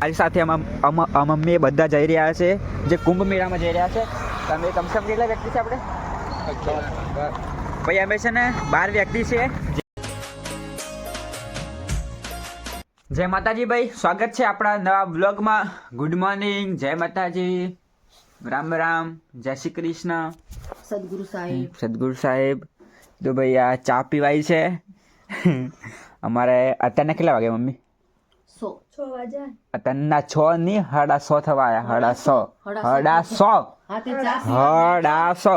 મારી સાથે આમાં અમ- અમ- મમ્મી બધા જઈ રહ્યા છે જે કુંભ મેળામાં જઈ રહ્યા છે. તમે કમસે કમ કેટલા વ્યક્તિ છે આપણે? ભાઈ અમે છે ને બાર વ્યક્તિ છે જય માતાજી ભાઈ સ્વાગત છે આપણા નવા બ્લોગમાં ગુડ મોર્નિંગ જય માતાજી. રામ રામ જય શ્રી કૃષ્ણ. સદગુરુ સાહેબ. સદગુરુ સાહેબ. તો ભાઈ આ ચા પીવાય છે. અમારે અત્યારના કેટલા વાગે મમ્મી? સો. અત્યારના છ ની સાડા સો થવા આવ્યા સો. સાડા સો. હા ચા સો.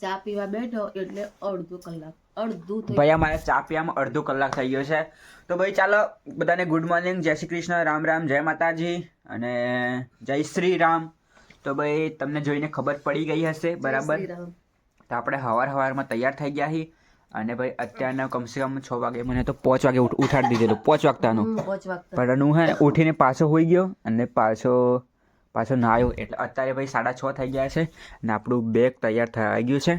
ચા પીવા બેઠો એટલે અડધો કલાક. અડધું ભાઈ અમારે ચા પીવામાં અડધો કલાક થઈ ગયો છે. તો ભાઈ ચાલો બધાને ગુડ મોર્નિંગ જય શ્રી કૃષ્ણ. રામ રામ. જય માતાજી. અને જય શ્રી રામ. તો ભાઈ તમને જોઈને ખબર પડી ગઈ હશે. બરાબર? તો આપણે હવાર હવારમાં તૈયાર થઈ ગયા છીએ અને ભાઈ અત્યારના કમસે કમ છ વાગે મને તો પાંચ વાગે ઉઠ- ઉઠાડી દીધેલું પાંચ વાગતાનું. પણ હું હે ઉઠીને પાછો હોઈ ગયો અને પાછો પાછો નાહ્યો એટલે અત્યારે ભાઈ સાડા છ થઈ ગયા છે અને આપણું બેગ તૈયાર થઈ ગયું છે.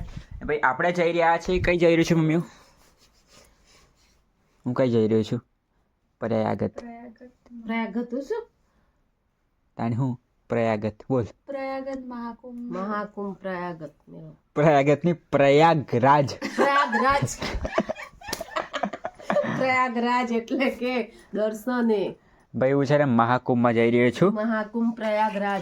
ભાઈ આપણે જઈ રહ્યા છીએ. કઈ જઈ રહ્યું છું મમ્મી હું કઈ જઈ રહ્યો છું? પ્રયાગત. પ્રયાગત. શું? તાણી હું? પ્રયાગત. બોલ. પ્રયાગત મહાકુંભ. મહાકુંભ પ્રયાગત મેળો. પ્રયાગતની પ્રયાગરાજ. પ્રયાગરાજ. પ્રયાગરાજ એટલે કે દર્શને. ભાઈ હું છે ને મહાકુંભમાં જઈ રહ્યો છું. મહાકુંભ પ્રયાગરાજ.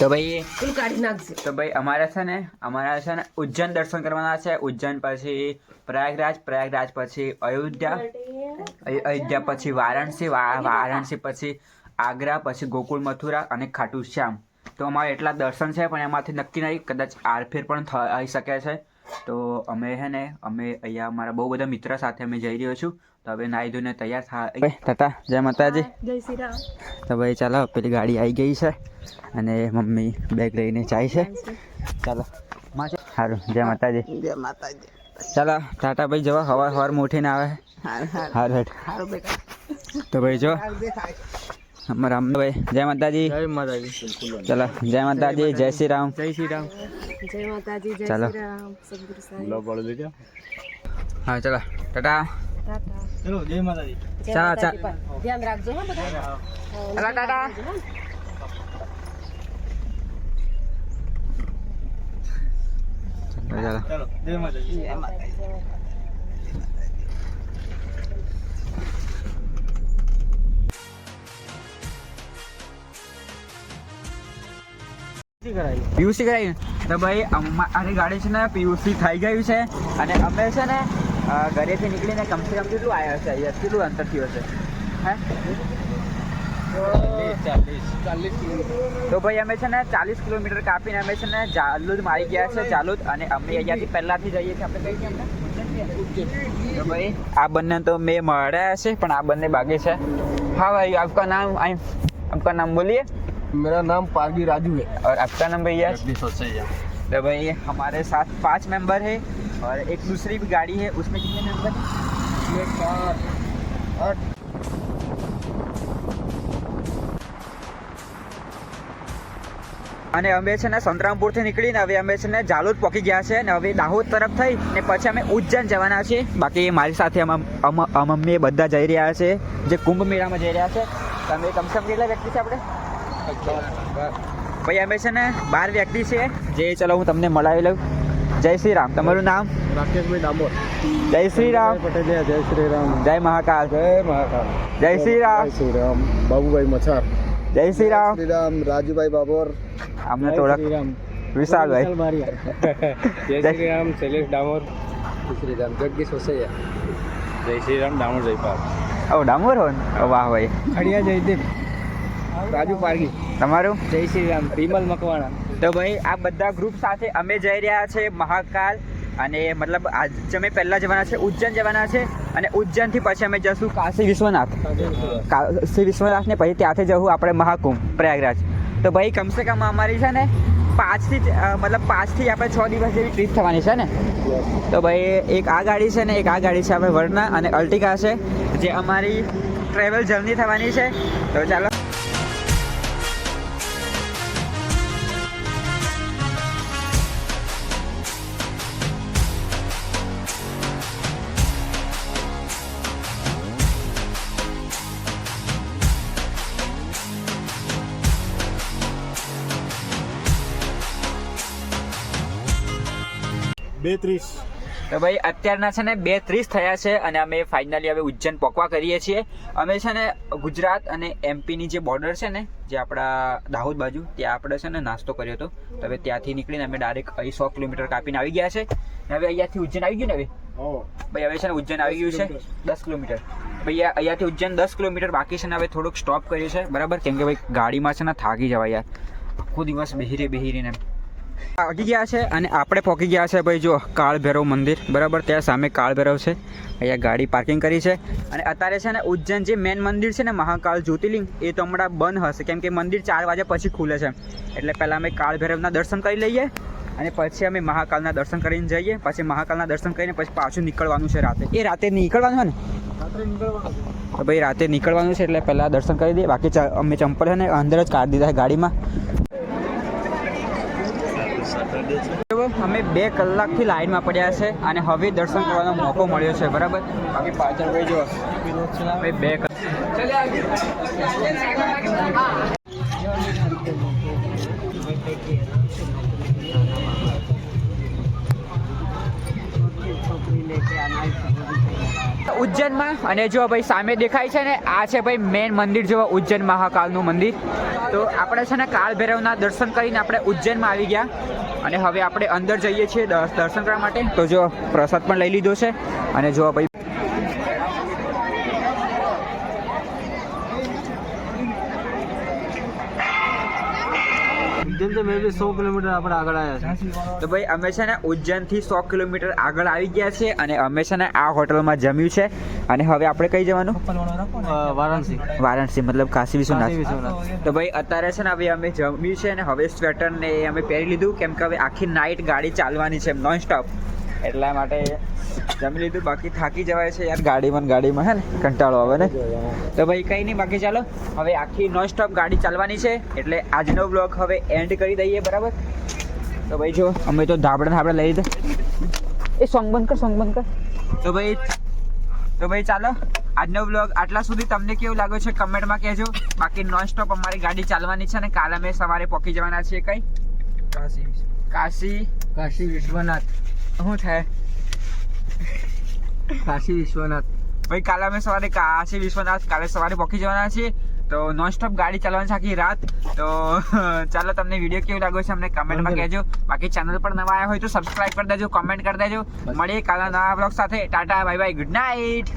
તો ભાઈ પેલું કાઢી નાખશે તો ભાઈ અમારે છે ને અમારા છે ને ઉજ્જૈન દર્શન કરવાના છે. ઉજ્જૈન પછી પ્રયાગરાજ પ્રયાગરાજ પછી અયોધ્યા અયોધ્યા પછી વારાણસી વારાણસી પછી આગ્રા પછી ગોકુળ મથુરા અને ખાટુ શ્યામ. તો અમારે એટલા દર્શન છે પણ એમાંથી નક્કી નહીં. કદાચ આરફેર પણ થઈ શકે છે. તો અમે છે ને અમે અહીંયા અમારા બહુ બધા મિત્ર સાથે અમે જઈ રહ્યો છું. તો હવે નાહી ધોઈને તૈયાર થાય તાતા જય માતાજી. જય શ્રી રામ. તો ભાઈ ચાલો પેલી ગાડી આવી ગઈ છે અને મમ્મી બેગ લઈને જાય છે. ચાલો. સારું જય માતાજી. જય માતાજી. ચાલો ટાટા ભાઈ જવા. હવાર હવારમાં ઉઠીને આવે. હારું હારું. તો ભાઈ જો. અમારા રામભાઈ જય માતાજી. જય માતાજી ચલો જય માતાજી જય શ્રી રામ. જય શ્રી રામ. જય માતાજી જય. શ્રી રામ. સદગુરુ સાહેબ. લો બોલો દીધો હા ચલો. ટાટા. ટાટા. ચલો જય માતાજી. ચાલ. પણ. ધ્યાન રાખજો હો બધા. ચલો ટાટા. ચલો ચાલો. જય માતાજી જય માતાજી. પીયુસી કરાવી. પીયુસી કરાવી તો ભાઈ આની ગાડી છે ને પીયુસી થઈ ગયું છે અને અમે છે ને ઘરેથી નીકળીને કમસે કમ કેટલું આવ્યા છે અહીંયા? કેટલું અંતર થયું હશે? હે? તો ભાઈ અમે છે ને ચાલીસ કિલોમીટર કાપીને અમે છે ને ચાલુ જ મારી ગયા છે જાલોદ અને અમે અહીંયાથી પહેલાંથી જઈએ છીએ. આપણે કહીએ અમને ભાઈ આ બંને તો મેં મળ્યા છે પણ આ બંને બાકી છે. હા ભાઈ આપકા નામ આપકા નામ બોલીએ. मेरा नाम पारगी राजू है और आपका नाम भैया जगदीश वसैया तो भाई हमारे साथ पांच मेंबर है और एक दूसरी भी गाड़ी है उसमें कितने मेंबर हैं एक सात आठ અને અમે છે ને સંતરામપુરથી નીકળીને હવે અમે છે ને જાલોદ પહોંચી ગયા છે અને હવે દાહોદ તરફ થઈ ને પછી અમે ઉજ્જૈન જવાના છીએ બાકી મારી સાથે અમ- અમ- અમ- મમ્મી બધા જઈ રહ્યા છે જે કુંભ મેળામાં જઈ રહ્યા છે તમે કમસે કમ કેટલા વ્યક્તિ છે આપણે ભાઈ અમે છે ને બાર વ્યક્તિ છે જે ચલો હું તમને મળાવી લઉં. જય શ્રી રામ. તમારું નામ? રાકેશભાઈ ડામોર. જય શ્રી રામ. પટેલ જય શ્રી રામ. જય મહાકાલ. જય મહાકાલ. જય શ્રી રામ. જય શ્રી રામ. બાબુભાઈ મછાર. જય શ્રી રામ. શ્રી રામ. રાજુભાઈ બાબોર. આમને થોડા વિશાલભાઈ. જય શ્રી રામ શૈલેષ ડામોર. જય શ્રી રામ. જગદીશ વસૈયા. જય શ્રી રામ ડામોર જયપાલ. ઓ ડામોર હો વાહ ભાઈ. ખડિયા જયદીપ. રાજુ પારગી તમારું? જય શ્રી રામ. વિમલ મકવાણા. તો ભાઈ આ બધા ગ્રુપ સાથે અમે જઈ રહ્યા છે મહાકાલ. અને મતલબ આજ અમે પહેલાં જવાના છે ઉજ્જૈન જવાના છે. અને ઉજ્જૈનથી પછી અમે જશું કાશી વિશ્વનાથ. કાશી વિશ્વનાથને પછી ત્યાંથી જવું આપણે મહાકુંભ પ્રયાગરાજ. તો ભાઈ કમસે કમ અમારી છે ને પાંચથી મતલબ પાંચથી આપણે છ દિવસ જેવી ટ્રીપ થવાની છે ને? તો ભાઈ એક આ ગાડી છે ને એક આ ગાડી છે આપણે વર્ના અને અલ્ટિકા છે જે અમારી ટ્રેવલ જર્ની થવાની છે. તો ચાલો. બે ત્રીસ તો ભાઈ અત્યારના છે ને બે ત્રીસ થયા છે અને અમે ફાઇનલી હવે ઉજ્જૈન પકવા કરીએ છીએ. અમે છે ને ગુજરાત અને એમપીની જે બોર્ડર છે ને જે આપણા દાહોદ બાજુ ત્યાં આપણે છે ને નાસ્તો કર્યો હતો. તો હવે ત્યાંથી નીકળીને અમે ડાયરેક્ટ અહીં સો કિલોમીટર કાપીને આવી ગયા છે. હવે અહીંયાથી ઉજ્જૈન આવી ગયું ને હવે? ભાઈ હવે છે ને ઉજ્જૈન આવી ગયું છે. દસ કિલોમીટર. ભાઈ અહીંયાથી ઉજ્જૈન દસ કિલોમીટર બાકી છે ને હવે થોડુંક સ્ટોપ કર્યું છે બરાબર? કેમ કે ભાઈ ગાડીમાં છે ને થાકી જવાય યાર. આખો દિવસ બેહીરે બેહીરીને. એમ ગયા છે અને આપણે પહોંચી ગયા છે ભાઈ જો કાળ ભૈરવ મંદિર. બરાબર? ત્યાં સામે કાળ ભૈરવ છે. અહીંયા ગાડી પાર્કિંગ કરી છે. અને અત્યારે છે ને ઉજ્જૈન જે મેન મંદિર છે ને મહાકાલ જ્યોતિર્લિંગ એ તો હમણાં બંધ હશે. કેમ કે મંદિર ચાર વાગ્યા પછી ખુલે છે. એટલે પહેલાં અમે કાળ ભૈરવના દર્શન કરી લઈએ અને પછી અમે મહાકાલના દર્શન કરીને જઈએ. પછી મહાકાલના દર્શન કરીને પછી પાછું નીકળવાનું છે રાતે. એ રાતે નીકળવાનું છે ને? તો ભાઈ રાતે નીકળવાનું છે એટલે પહેલાં દર્શન કરી દઈએ. બાકી અમે ચંપલ છે ને અંદર જ કાઢી દીધા છે ગાડીમાં. જો અમે બે કલાકથી લાઈનમાં પડ્યા છે અને હવે દર્શન કરવાનો મોકો મળ્યો છે, બરાબર? બાકી પાછળ ભાઈ જો બે કલાક ઉજ્જૈનમાં. અને જો ભાઈ સામે દેખાય છે ને, આ છે ભાઈ મેન મંદિર જેવા ઉજ્જૈન મહાકાલનું મંદિર. તો આપણે છે ને કાળ ભૈરવના દર્શન કરીને આપણે ઉજ્જૈનમાં આવી ગયા. અને હવે આપણે અંદર જઈએ છીએ દર- દર્શન કરવા માટે. તો જો પ્રસાદ પણ લઈ લીધો છે. અને જો ભાઈ ઉજ્જૈન તો મેં બી સો કિલોમીટર આપણે આગળ આવ્યા છે તો ભાઈ અમે છે ને ઉજ્જૈનથી સો કિલોમીટર આગળ આવી ગયા છે અને અમે છે ને આ હોટલમાં જમ્યું છે. અને હવે આપણે કઈ જવાનું? વારાણસી. વારાણસી મતલબ કાશી વિશ્વનાથ. તો ભાઈ અત્યારે છે ને હવે અમે જમ્યું છે અને હવે સ્વેટર ને એ અમે પહેરી લીધું. કેમ કે હવે આખી નાઈટ ગાડી ચાલવાની છે નોન સ્ટોપ એટલા માટે જમી લીધું. બાકી થાકી જવાય છે યાર ગાડીમાં ને ગાડીમાં હે ને? કંટાળો આવે ને? તો ભાઈ કંઈ નહીં બાકી ચાલો. હવે આખી નોન સ્ટોપ ગાડી ચાલવાની છે એટલે આજનો બ્લોગ હવે એન્ડ કરી દઈએ બરાબર? તો ભાઈ જો અમે તો ધાબડા ધાબડા લઈ લીધા. એ સોંગ બંધ કર સોંગ બંધ કર. તો ભાઈ તો ભાઈ ચાલો આજનો બ્લોગ આટલા સુધી તમને કેવું લાગ્યો છે કમેન્ટમાં કહેજો. બાકી નોન સ્ટોપ અમારી ગાડી ચાલવાની છે ને કાલે અમે સવારે પહોંચી જવાના છીએ કઈ? કાશી કાશી કાશી વિશ્વનાથ. શું થાય કાશી વિશ્વનાથ. ભાઈ કાલે અમે સવારે કાશી વિશ્વનાથ કાલે સવારે પહોંચી જવાના છીએ. તો નોન સ્ટોપ ગાડી ચાલવાની છે આખી રાત. તો ચાલો તમને વીડિયો કેવું લાગ્યો છે અમને કમેન્ટમાં કહેજો. બાકી ચેનલ પર નવા આવ્યા હોય તો સબસ્ક્રાઇબ કરી દેજો કમેન્ટ કરી દેજો. મળીએ કાલના નવા બ્લોગ સાથે. Ta ta bye bye good night